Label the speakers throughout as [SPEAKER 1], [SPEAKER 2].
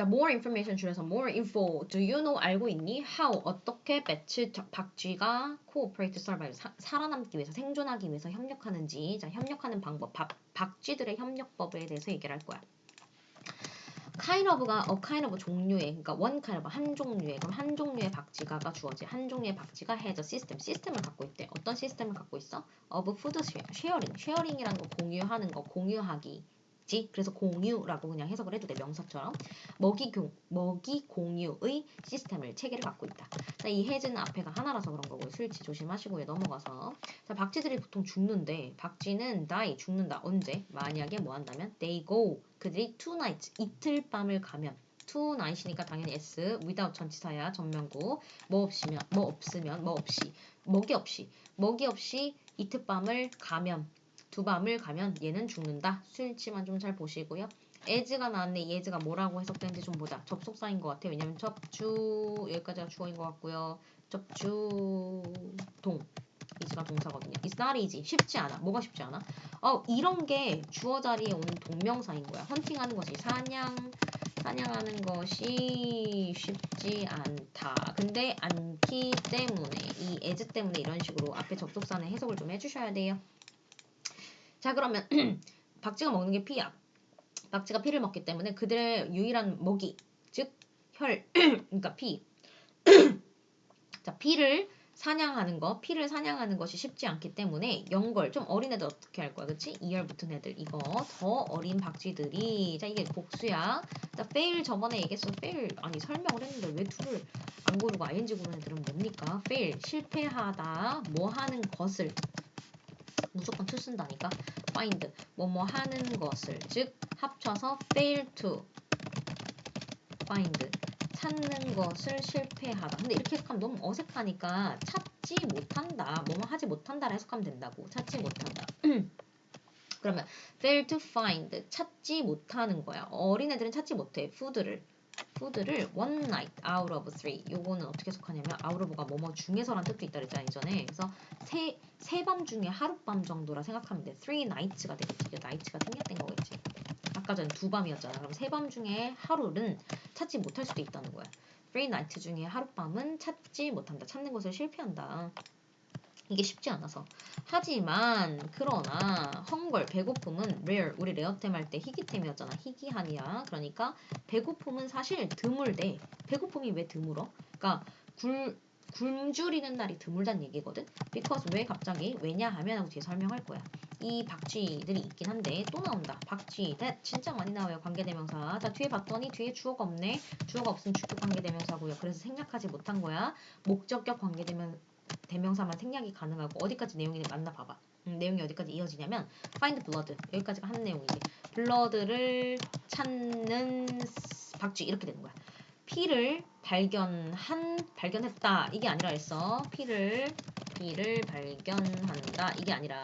[SPEAKER 1] 자, more information 줄여서 more info. Do you know 알고 있니? How 어떻게 배치 박쥐가 cooperate survive 사, 살아남기 위해서 생존하기 위해서 협력하는지. 자, 협력하는 방법. 박, 박쥐들의 협력법에 대해서 얘기를 할 거야. kind of가 a kind of 종류의 그러니까 one kind of 한 종류의 그럼 한 종류의 박쥐가가 주어지 한 종류의 박쥐가 has a system 시스템을 갖고 있대 어떤 시스템을 갖고 있어 of food sharing sharing이라는 거 공유하는 거 공유하기 지 그래서 공유라고 그냥 해석을 해도 돼 명사처럼 먹이 공 먹이 공유의 시스템을 체계를 갖고 있다. 자, 이 해즈는 앞에가 하나라서 그런 거고요. 수일치 조심하시고요. 넘어가서 자, 박쥐들이 보통 죽는데 박쥐는 die 죽는다. 언제? 만약에 뭐 한다면 they go 그들이 two nights 이틀 밤을 가면 two night이니까 당연히 s without 전치사야 전면구 뭐 없으면 뭐 없으면 뭐 없이 먹이 없이 먹이 없이 이틀 밤을 가면 두 밤을 가면 얘는 죽는다. 수일치만 좀 잘 보시고요. as가 나왔네. 이 as가 뭐라고 해석되는지 좀 보자. 접속사인 것 같아. 왜냐면 접주 여기까지가 주어인 것 같고요. 접주동 is가 동사거든요. It's not easy. 쉽지 않아. 뭐가 쉽지 않아? 어 이런 게 주어 자리에 오는 동명사인 거야. 헌팅하는 것이 사냥 사냥하는 것이 쉽지 않다. 근데 않기 때문에 이 as 때문에 이런 식으로 앞에 접속사는 해석을 좀 해주셔야 돼요. 자 그러면 박쥐가 먹는 게 피야. 박쥐가 피를 먹기 때문에 그들의 유일한 먹이 즉 혈 그러니까 피. 자 피를 사냥하는 거, 피를 사냥하는 것이 쉽지 않기 때문에 연걸 좀 어린 애들 어떻게 할 거야, 그렇지? 2열 붙은 애들 이거 더 어린 박쥐들이 자 이게 복수야. 자 fail 저번에 얘기했어. fail 아니 설명을 했는데 왜 둘을 안 고르고 ing 고르는 애들은 뭡니까? fail 실패하다 뭐 하는 것을 무조건 to 쓴다니까. find 뭐뭐 하는 것을 즉 합쳐서 fail to find 찾는 것을 실패하다. 근데 이렇게 해석하면 너무 어색하니까 찾지 못한다. 뭐뭐 하지 못한다라 해석하면 된다고. 찾지 못한다. 그러면 fail to find 찾지 못하는 거야. 어린애들은 찾지 못해. food를 food를 one night out of three. 요거는 어떻게 해석하냐면 out of가 뭐뭐 중에서란 뜻도 있다 그랬잖아 이전에. 그래서 세 세 밤 중에 하룻밤 정도라 생각하면 돼. three nights가 되겠지. 이게 night가 생략된 거겠지. 아까 전에 두 밤이었잖아. 그럼 세 밤 중에 하루는 찾지 못할 수도 있다는 거야. three night 중에 하룻밤은 찾지 못한다. 찾는 것을 실패한다. 이게 쉽지 않아서. 하지만 그러나 헝걸 배고픔은 rare 우리 레어템 할 때 희귀템이었잖아. 희귀한이야. 그러니까 배고픔은 사실 드물대. 배고픔이 왜 드물어? 그러니까 굴 굶주리는 날이 드물단 얘기거든. because 왜 갑자기 왜냐 하면 하고 뒤에 설명할 거야. 이 박쥐들이 있긴 한데 또 나온다. 박쥐 진짜 많이 나와요. 관계대명사. 자 뒤에 봤더니 뒤에 주어가 없네. 주어가 없으면 주격 관계대명사고요. 그래서 생략하지 못한 거야. 목적격 관계대명 대명사만 생략이 가능하고 어디까지 내용이 맞나 봐봐. 음, 내용이 어디까지 이어지냐면 find blood 여기까지가 한 내용이지. 블러드를 찾는 박쥐 이렇게 되는 거야. 피를 발견한 발견했다 이게 아니라 했어. 피를 피를 발견한다 이게 아니라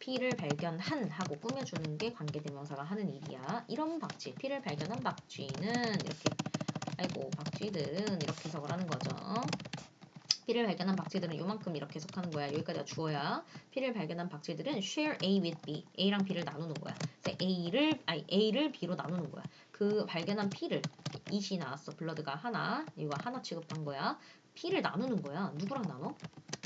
[SPEAKER 1] 피를 발견한 하고 꾸며주는 게 관계대명사가 하는 일이야. 이런 박쥐 피를 발견한 박쥐는 이렇게 아이고 박쥐들은 이렇게 해석을 하는 거죠. 피를 발견한 박쥐들은 요만큼 이렇게 해석하는 거야. 여기까지가 주어야. 피를 발견한 박쥐들은 share A with B. A랑 B를 나누는 거야. 그래서 A를 아니 A를 B로 나누는 거야. 그 발견한 피를 이시 나왔어. 블러드가 하나. 이거 하나 취급한 거야. 피를 나누는 거야. 누구랑 나눠?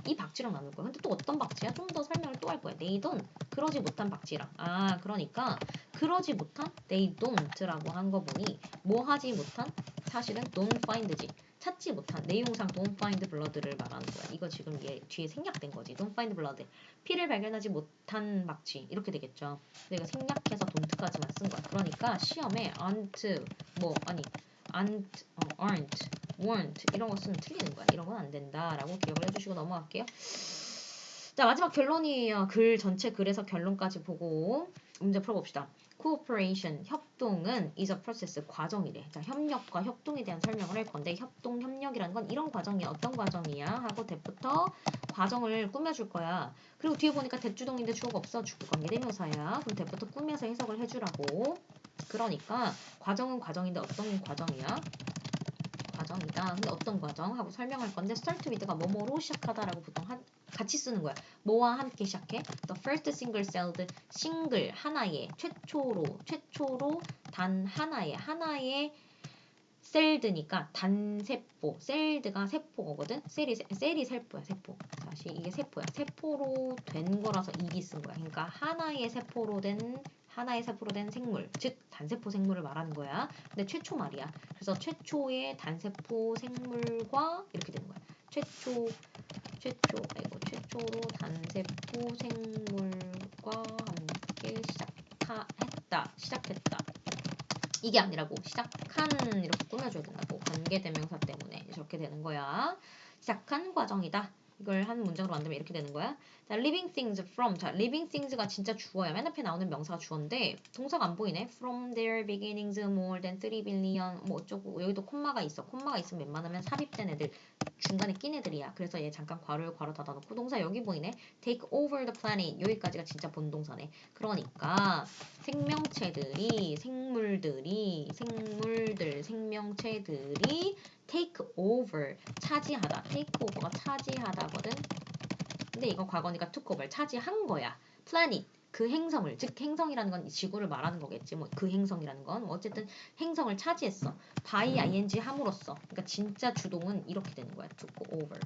[SPEAKER 1] 이 박쥐랑 나눌 거야. 근데 또 어떤 박쥐야? 좀 더 설명을 또 할 거야. They don't. 그러지 못한 박쥐랑. 아, 그러니까 그러지 못한 they don't라고 한 거 보니 뭐 하지 못한 사실은 don't find지. 찾지 못한 내용상 don't find blood를 말하는 거야. 이거 지금 얘 뒤에 생략된 거지. don't find blood. 피를 발견하지 못한 박쥐 이렇게 되겠죠. 내가 생략해서 don't까지만 쓴 거야. 그러니까 시험에 aren't 뭐 아니 aren't, 어, aren't, weren't 이런 거 쓰면 틀리는 거야. 이런 건 안 된다라고 기억을 해주시고 넘어갈게요. 자 마지막 결론이에요. 글 전체 글에서 결론까지 보고 문제 풀어봅시다. cooperation 협동은 is a process 과정이래. 자 협력과 협동에 대한 설명을 할 건데 협동 협력이라는 건 이런 과정이 어떤 과정이야 하고 대부터 과정을 꾸며줄 거야. 그리고 뒤에 보니까 대주동인데 주어가 없어 주구 관계대명사야. 그럼 대부터 꾸며서 해석을 해주라고. 그러니까 과정은 과정인데 어떤 과정이야? 과정이다. 근데 어떤 과정? 하고 설명할 건데 start with가 뭐뭐로 시작하다라고 보통 한, 같이 쓰는 거야. 뭐와 함께 시작해? The first single celled 싱글 하나의 최초로 최초로 단 하나의 하나의 셀드니까 단세포. 셀드가 세포거든. 셀이 세- 셀이 세포야. 세포. 다시 이게 세포야. 세포로 된 거라서 이기 쓴 거야. 그러니까 하나의 세포로 된 하나의 세포로 된 생물, 즉 단세포 생물을 말하는 거야. 근데 최초 말이야. 그래서 최초의 단세포 생물과 이렇게 되는 거야. 최초 최초 아이고 최초로 단세포 생물과 함께 시작했다. 시작했다. 이게 아니라고 시작한 이렇게 꾸며줘야 된다고 관계대명사 때문에 저렇게 되는 거야. 시작한 과정이다. 이걸 한 문장으로 만들면 이렇게 되는 거야. 자, living things from. 자, living things가 진짜 주어야. 맨 앞에 나오는 명사가 주어인데 동사가 안 보이네. from their beginnings more than 3 billion 뭐 어쩌고 여기도 콤마가 있어. 콤마가 있으면 웬만하면 삽입된 애들 중간에 낀 애들이야. 그래서 얘 잠깐 괄호를 괄호 닫아놓고 동사 여기 보이네. take over the planet 여기까지가 진짜 본동사네. 그러니까 생명체들이 생물들이 생물들 생명체들이 take over 차지하다. take over가 차지하다거든. 근데 이건 과거니까 took over 차지한 거야. planet 그 행성을 즉 행성이라는 건이 지구를 말하는 거겠지. 뭐 그 행성이라는 건 어쨌든 행성을 차지했어. by ing 함으로써. 그러니까 진짜 주동은 이렇게 되는 거야. took over.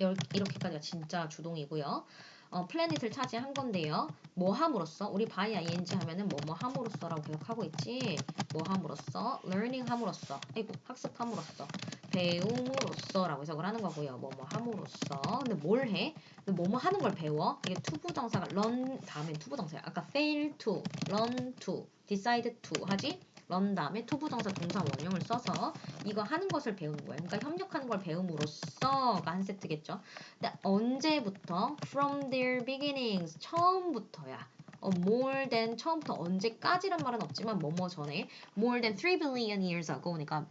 [SPEAKER 1] 열- 이렇게까지가 진짜 주동이고요. 어, 플래닛을 차지한 건데요. 뭐 함으로써? 우리 by ing 하면은 뭐 뭐 함으로써라고 계속 하고 있지. 뭐 함으로써? learning 함으로써. 아이고 학습함으로써. 배움으로써라고 해석을 하는 거고요. 뭐 뭐 함으로써. 근데 뭘 해? 뭐 뭐 하는 걸 배워? 이게 투부정사가 run 다음에 투부정사야. 아까 fail to, run to, decide to 하지? Run 다음에 투부정사 동사 원형을 써서 이거 하는 것을 배우는 거예요. 그러니까 협력하는 걸 배움으로써가 한 세트겠죠. 근데 언제부터? From their beginnings. 처음부터야. 어, more than 처음부터 언제까지란 말은 없지만 뭐뭐 전에 more than 3 billion years ago 그러니까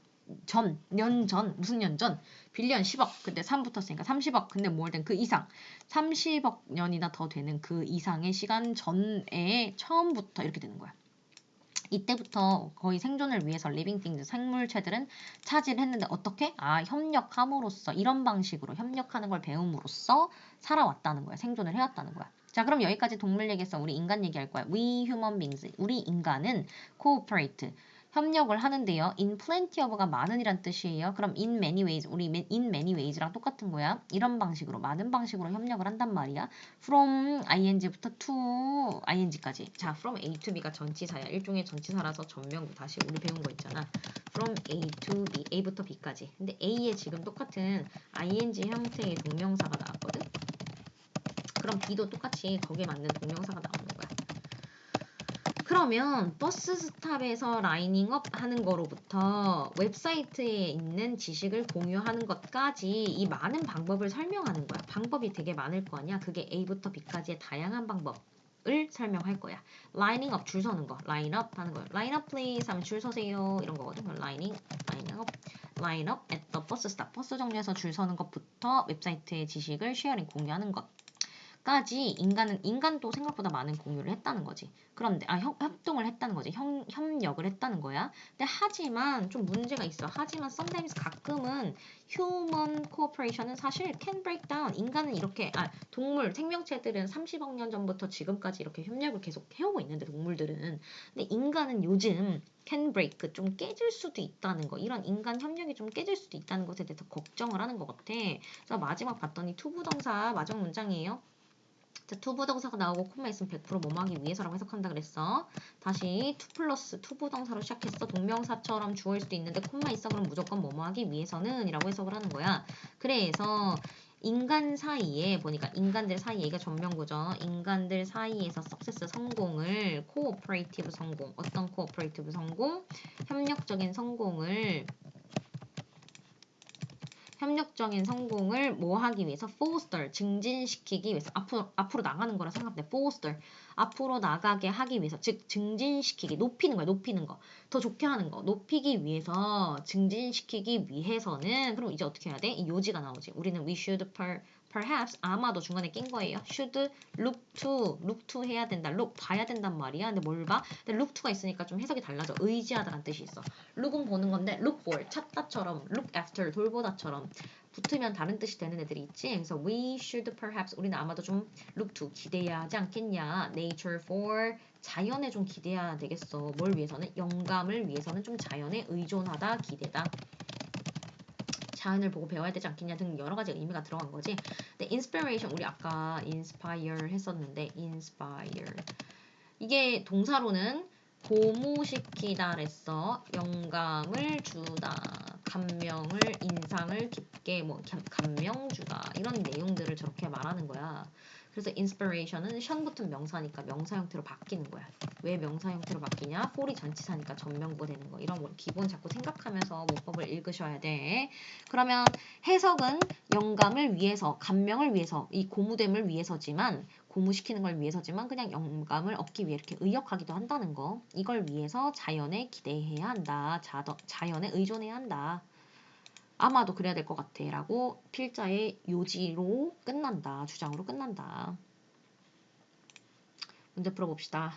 [SPEAKER 1] 전, 년 전, 무슨 년 전? 빌리언 10억. 근데 3 붙었으니까 30억. 근데 more than 그 이상. 30억 년이나 더 되는 그 이상의 시간 전에 처음부터 이렇게 되는 거야. 이때부터 거의 생존을 위해서 things 생물체들은 차지를 했는데 어떻게? 아 협력함으로써 이런 방식으로 협력하는 걸 배움으로써 살아왔다는 거야. 생존을 해왔다는 거야. 자 그럼 여기까지 동물 얘기했어. 우리 인간 얘기할 거야. We human beings. 우리 인간은 cooperate. 협력을 하는데요. in plenty of가 많은이란 뜻이에요. 그럼 in many ways, 우리 in many ways랑 똑같은 거야. 이런 방식으로, 많은 방식으로 협력을 한단 말이야. from ing부터 to ing까지. 자, from A to B가 전치사야. 일종의 전치사라서 전명구 다시 우리 배운 거 있잖아. from A to B, A부터 B까지. 근데 A에 지금 똑같은 ing 형태의 동명사가 나왔거든. 그럼 B도 똑같이 거기에 맞는 동명사가 나오는 거야. 그러면 버스 스탑에서 라이닝업 하는 거로부터 웹사이트에 있는 지식을 공유하는 것까지 이 많은 방법을 설명하는 거야. 방법이 되게 많을 거 아니야. 그게 A부터 B까지의 다양한 방법 을 설명할 거야. 라이닝 업 줄 서는 거. 라인 업 하는 거야. 라인업 please 하면 줄 서세요. 이런 거거든. 라이닝 라인 업 라인 업 at the bus stop. 버스 정류에서 줄 서는 것부터 웹사이트의 지식을 쉐어링 공유하는 것. 까지 인간은 인간도 생각보다 많은 공유를 했다는 거지. 그런데 아 협, 협동을 했다는 거지. 협, 협력을 했다는 거야. 근데 하지만 좀 문제가 있어. 하지만 sometimes 가끔은 human cooperation은 사실 can break down. 인간은 이렇게 아 동물 생명체들은 30억 년 전부터 지금까지 이렇게 협력을 계속 해오고 있는데 동물들은 근데 인간은 요즘 can break 좀 깨질 수도 있다는 거. 이런 인간 협력이 좀 깨질 수도 있다는 것에 대해서 걱정을 하는 것 같아. 그래서 마지막 봤더니 투부정사 마지막 문장이에요. 자, 투부동사가 나오고 콤마 있으면 100% 뭐뭐 하기 위해서라고 해석한다 그랬어. 다시 투 플러스 투부동사로 시작했어. 동명사처럼 주어일 수도 있는데 콤마 있어 그럼 무조건 뭐뭐 하기 위해서는 이라고 해석을 하는 거야. 그래서 인간 사이에 보니까 인간들 사이에 이게 전명구죠. 인간들 사이에서 석세스 성공을 코오퍼레이티브 성공 어떤 코오퍼레이티브 성공? 협력적인 성공을 협력적인 성공을 뭐 하기 위해서 foster 증진시키기 위해서 앞으로 앞으로 나가는 거라 생각해 foster 앞으로 나가게 하기 위해서 즉 증진시키기 높이는 거야 높이는 거. 더 좋게 하는 거. 높이기 위해서 증진시키기 위해서는 그럼 이제 어떻게 해야 돼? 이 요지가 나오지. 우리는 we should per, perhaps 아마도 중간에 낀 거예요. should look to look to 해야 된다. look 봐야 된단 말이야. 근데 뭘 봐? 근데 look to가 있으니까 좀 해석이 달라져. 의지하다라는 뜻이 있어. look은 보는 건데 look for 찾다처럼 look after 돌보다처럼 붙으면 다른 뜻이 되는 애들이 있지. 그래서 we should perhaps 우리는 아마도 좀 look to 기대해야 하지 않겠냐. nature for 자연에 좀 기대해야 되겠어. 뭘 위해서는? 영감을 위해서는 좀 자연에 의존하다, 기대다. 자연을 보고 배워야 되지 않겠냐 등 여러 가지 의미가 들어간 거지. 근데 inspiration 우리 아까 inspire 했었는데 inspire 이게 동사로는 고무시키다 랬어. 영감을 주다. 감명을 인상을 깊게 뭐 감- 감명 주다. 이런 내용들을 저렇게 말하는 거야. 그래서 inspiration은 션 붙은 명사니까 명사 형태로 바뀌는 거야. 왜 명사 형태로 바뀌냐? for이 전치사니까 전명구가 되는 거. 이런 거 기본 자꾸 생각하면서 문법을 읽으셔야 돼. 그러면 해석은 영감을 위해서, 감명을 위해서, 이 고무됨을 위해서지만 고무시키는 걸 위해서지만 그냥 영감을 얻기 위해 이렇게 의역하기도 한다는 거. 이걸 위해서 자연에 기대해야 한다. 자, 자연에 의존해야 한다. 아마도 그래야 될 것 같아. 라고 필자의 요지로 끝난다. 주장으로 끝난다. 문제 풀어봅시다.